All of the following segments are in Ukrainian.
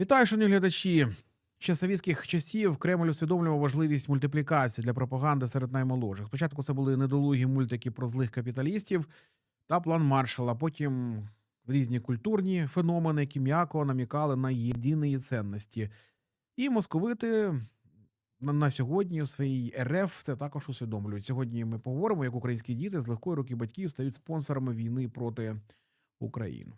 Вітаю, шановні глядачі. Ще з совєтських часів Кремль усвідомлював важливість мультиплікації для пропаганди серед наймолодших. Спочатку це були недолугі мультики про злих капіталістів та план Маршала. Потім різні культурні феномени, які м'яко намікали на єдині цінності. І московити на сьогодні у своїй РФ це також усвідомлюють. Сьогодні ми поговоримо, як українські діти з легкої руки батьків стають спонсорами війни проти України.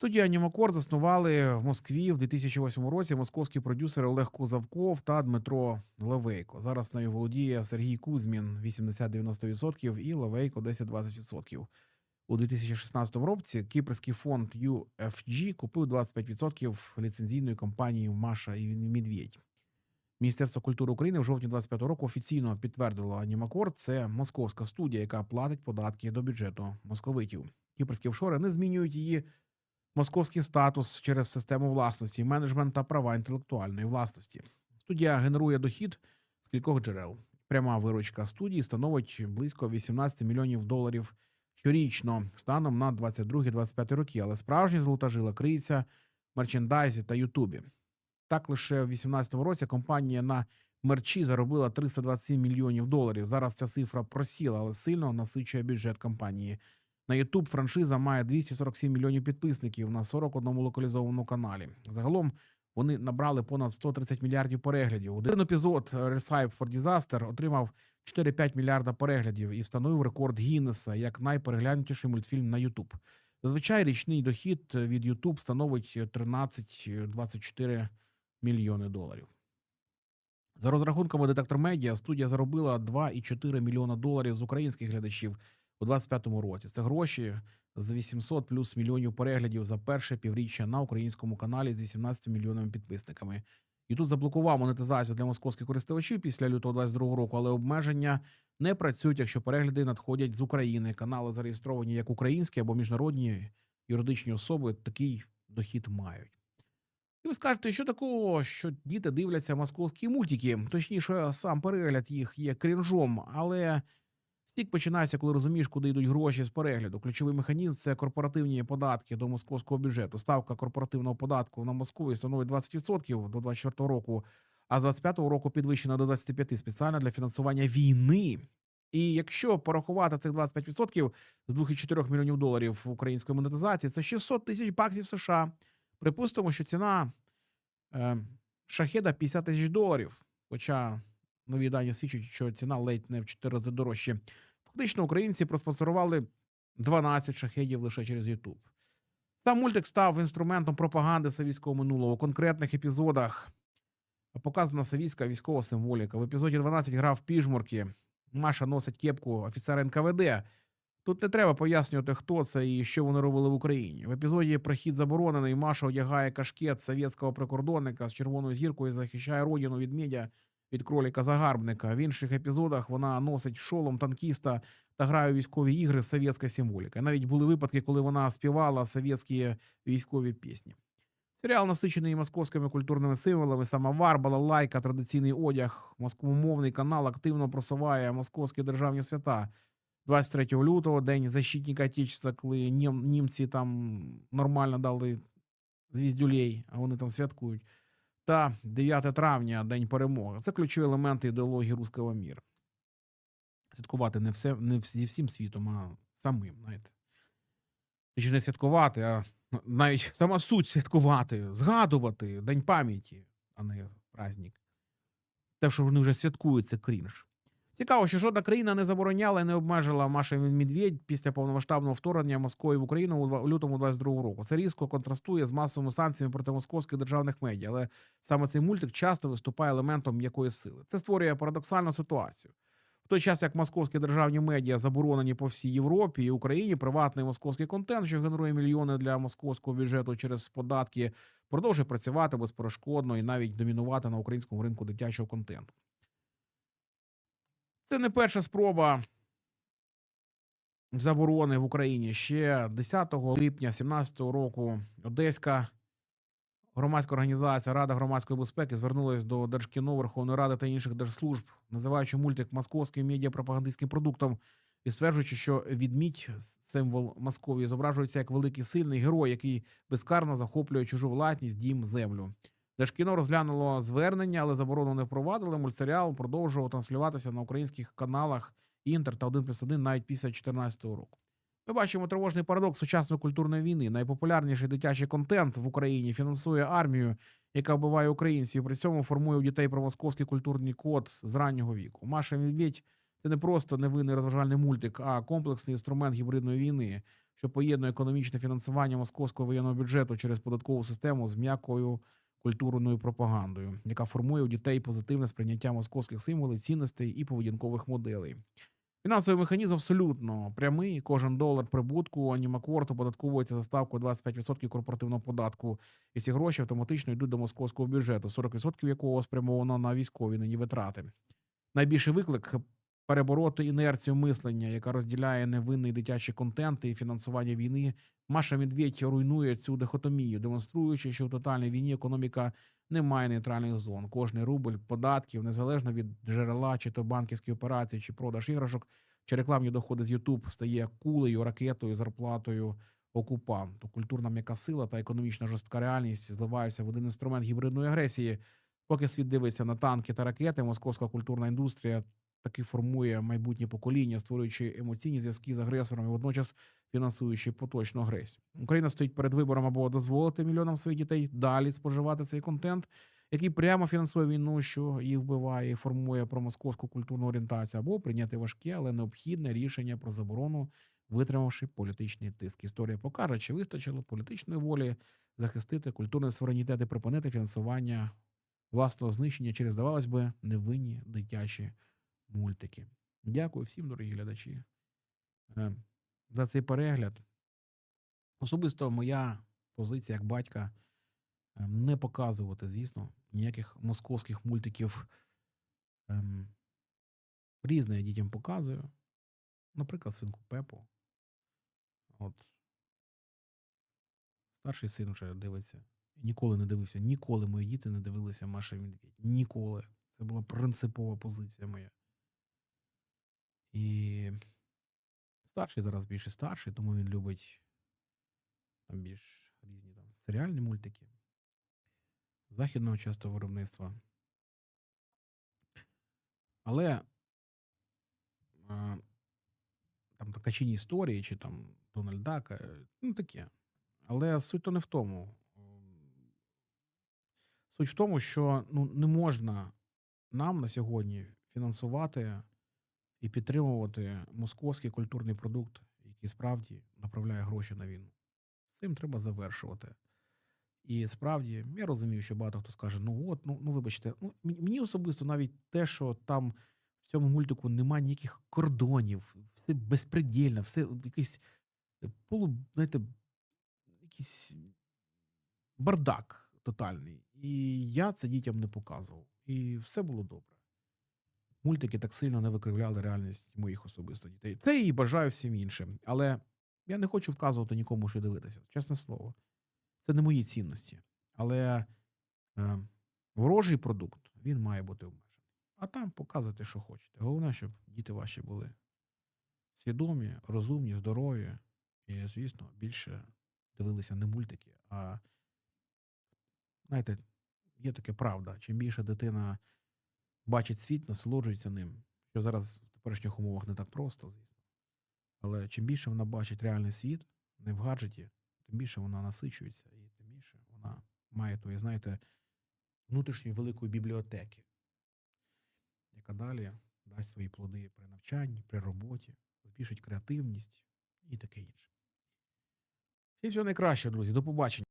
Студію Анімакор заснували в Москві в 2008 році московські продюсери Олег Кузавков та Дмитро Левейко. Зараз нею володіє Сергій Кузьмін 80-90% і Левейко 10-20%. У 2016 році кіпрський фонд UFG купив 25% ліцензійної компанії Маша і Медведь. Міністерство культури України в жовтні 25 року офіційно підтвердило Анімакор. Це московська студія, яка платить податки до бюджету московитів. Кіпрські офшори не змінюють її московський статус через систему власності, менеджмент та права інтелектуальної власності. Студія генерує дохід з кількох джерел. Пряма виручка студії становить близько 18 мільйонів доларів щорічно станом на 22-25 роки. Але справжня золота жила криється мерчендайзі та Ютубі. Так лише в 2018 році компанія на мерчі заробила 327 мільйонів доларів. Зараз ця цифра просіла, але сильно насичує бюджет компанії. На YouTube франшиза має 247 мільйонів підписників на 41 локалізованому каналі. Загалом вони набрали понад 130 мільярдів переглядів. Один епізод Recipe for Disaster отримав 4-5 мільярда переглядів і встановив рекорд Гіннеса як найпереглянутіший мультфільм на YouTube. Зазвичай річний дохід від YouTube становить 13-24 мільйони доларів. За розрахунками детектор медіа, студія заробила 2,4 мільйона доларів з українських глядачів у 25-му році. Це гроші з 800 плюс мільйонів переглядів за перше півріччя на українському каналі з 18 мільйонами підписниками. І тут заблокував монетизацію для московських користувачів після лютого 22 року, але обмеження не працюють, якщо перегляди надходять з України. Канали зареєстровані як українські або міжнародні юридичні особи такий дохід мають. І ви скажете, що такого, що діти дивляться московські мультики, точніше, сам перегляд їх є крінжом, але стік починається, коли розумієш, куди йдуть гроші з перегляду. Ключовий механізм це корпоративні податки до московського бюджету. Ставка корпоративного податку на Москву становить 20% до 24 року, а з 25 року підвищена до 25% спеціально для фінансування війни. І якщо порахувати цих 25% з 2,4 мільйонів доларів української монетизації, це 600 тисяч баксів США. Припустимо, що ціна е, шахеда 50 тисяч доларів. Хоча нові дані свідчать, що ціна ледь не в 4 рази дорожче. Фактично, українці проспонсорували 12 шахедів лише через YouTube. Сам мультик став інструментом пропаганди совітського минулого. У конкретних епізодах показана совітська військова символіка. В епізоді 12 грав піжмурки. Маша носить кепку офіцера НКВД. Тут не треба пояснювати, хто це і що вони робили в Україні. В епізоді прохід заборонений. Маша одягає кашкет совєтського прикордонника з червоною зіркою, і захищає родину від медіа від кроліка загарбника. В інших епізодах вона носить шолом танкіста та грає у військові ігри з совєтська символіка. Навіть були випадки, коли вона співала совєтські військові пісні. Серіал насичений московськими культурними символами. Самовар, балалайка, традиційний одяг. Москвомовний канал активно просуває московські державні свята. 23 лютого, день защитника Отечества, коли нім, німці там нормально дали звіздюлей, а вони там святкують. Та 9 травня, День перемоги. Це ключові елементи ідеології руського міра. Святкувати не все не зі всім світом, а самим, знаєте. Чи не святкувати, а навіть сама суть святкувати, згадувати День пам'яті, а не праздник. Те, що вони вже святкують, це крінж. Цікаво, що жодна країна не забороняла і не обмежила Маша Медведь після повномасштабного вторгнення Москви в Україну у лютому 22 року. Це різко контрастує з масовими санкціями проти московських державних медіа, але саме цей мультик часто виступає елементом м'якої сили. Це створює парадоксальну ситуацію. В той час, як московські державні медіа заборонені по всій Європі і Україні, приватний московський контент, що генерує мільйони для московського бюджету через податки, продовжує працювати безперешкодно і навіть домінувати на українському ринку дитячого контенту. Це не перша спроба заборони в Україні. Ще 10 липня 2017 року Одеська громадська організація Рада громадської безпеки звернулась до Держкіно Верховної Ради та інших держслужб, називаючи мультик московським медіапропагандистським продуктом. і стверджуючи, що відмідь, символ Московії, зображується як великий сильний герой, який безкарно захоплює чужу власність, дім, землю. Держкіно розглянуло звернення, але заборону не впровадили. Мультсеріал продовжував транслюватися на українських каналах Інтер та 1 плюс 1 навіть після 2014 року. Ми бачимо тривожний парадокс сучасної культурної війни. Найпопулярніший дитячий контент в Україні фінансує армію, яка вбиває українців. і При цьому формує у дітей промосковський культурний код з раннього віку. Маша Медведь це не просто невинний розважальний мультик, а комплексний інструмент гібридної війни, що поєднує економічне фінансування московського воєнного бюджету через податкову систему з м'якою культурною пропагандою, яка формує у дітей позитивне сприйняття московських символів, цінностей і поведінкових моделей. Фінансовий механізм абсолютно прямий. Кожен долар прибутку анімакворт оподатковується за ставкою 25% корпоративного податку, і ці гроші автоматично йдуть до московського бюджету, 40% якого спрямовано на військові нині витрати. Найбільший виклик перебороти інерцію мислення, яка розділяє невинний дитячий контент і фінансування війни. Маша Медведь руйнує цю дихотомію, демонструючи, що в тотальній війні економіка не має нейтральних зон. Кожний рубль податків, незалежно від джерела, чи то банківські операції, чи продаж іграшок, чи рекламні доходи з YouTube стає кулею, ракетою, зарплатою окупанту. Культурна м'яка сила та економічна жорстка реальність зливаються в один інструмент гібридної агресії. Поки світ дивиться на танки та ракети, московська культурна індустрія таки формує майбутнє покоління, створюючи емоційні зв'язки з агресором і водночас фінансуючи поточну агресію. Україна стоїть перед вибором або дозволити мільйонам своїх дітей далі споживати цей контент, який прямо фінансує війну, що їх вбиває і формує промосковську культурну орієнтацію, або прийняти важке, але необхідне рішення про заборону, витримавши політичний тиск. Історія покаже, чи вистачило політичної волі захистити культурний суверенітет і припинити фінансування власного знищення через, здавалось би, невинні дитячі мультики. Дякую всім, дорогі глядачі, е, за цей перегляд. Особисто моя позиція як батька е, не показувати, звісно, ніяких московських мультиків. Ем, різне я дітям показую. Наприклад, свинку Пепу. От. Старший син вже дивиться. Ніколи не дивився. Ніколи мої діти не дивилися Маша Медведь. Ніколи. Це була принципова позиція моя. І старший зараз більше старший, тому він любить там більш різні там серіальні мультики західного часто виробництва. Але а, там качині історії, чи там Дональд Дак, е, ну таке. Але суть то не в тому. Суть в тому, що ну, не можна нам на сьогодні фінансувати і підтримувати московський культурний продукт, який справді направляє гроші на війну. З цим треба завершувати. І справді, я розумію, що багато хто скаже: ну от, ну, ну вибачте, ну мені особисто навіть те, що там в цьому мультику немає ніяких кордонів, все безпредельно, все якийсь е, полу, знаєте, якийсь бардак тотальний. І я це дітям не показував. І все було добре. Мультики так сильно не викривляли реальність моїх особисто дітей. Це і бажаю всім іншим. Але я не хочу вказувати нікому, що дивитися. Чесне слово. Це не мої цінності. Але е, ворожий продукт він має бути обмежений. А там показуйте, що хочете. Головне, щоб діти ваші були свідомі, розумні, здорові. І, звісно, більше дивилися не мультики, а знаєте, є таке правда. Чим більше дитина бачить світ, насолоджується ним, що зараз в теперішніх умовах не так просто, звісно. Але чим більше вона бачить реальний світ, не в гаджеті, тим більше вона насичується, і тим більше вона має тої, знаєте, внутрішньої великої бібліотеки, яка далі дасть свої плоди при навчанні, при роботі, збільшить креативність і таке інше. Всім всього найкраще, друзі. До побачення.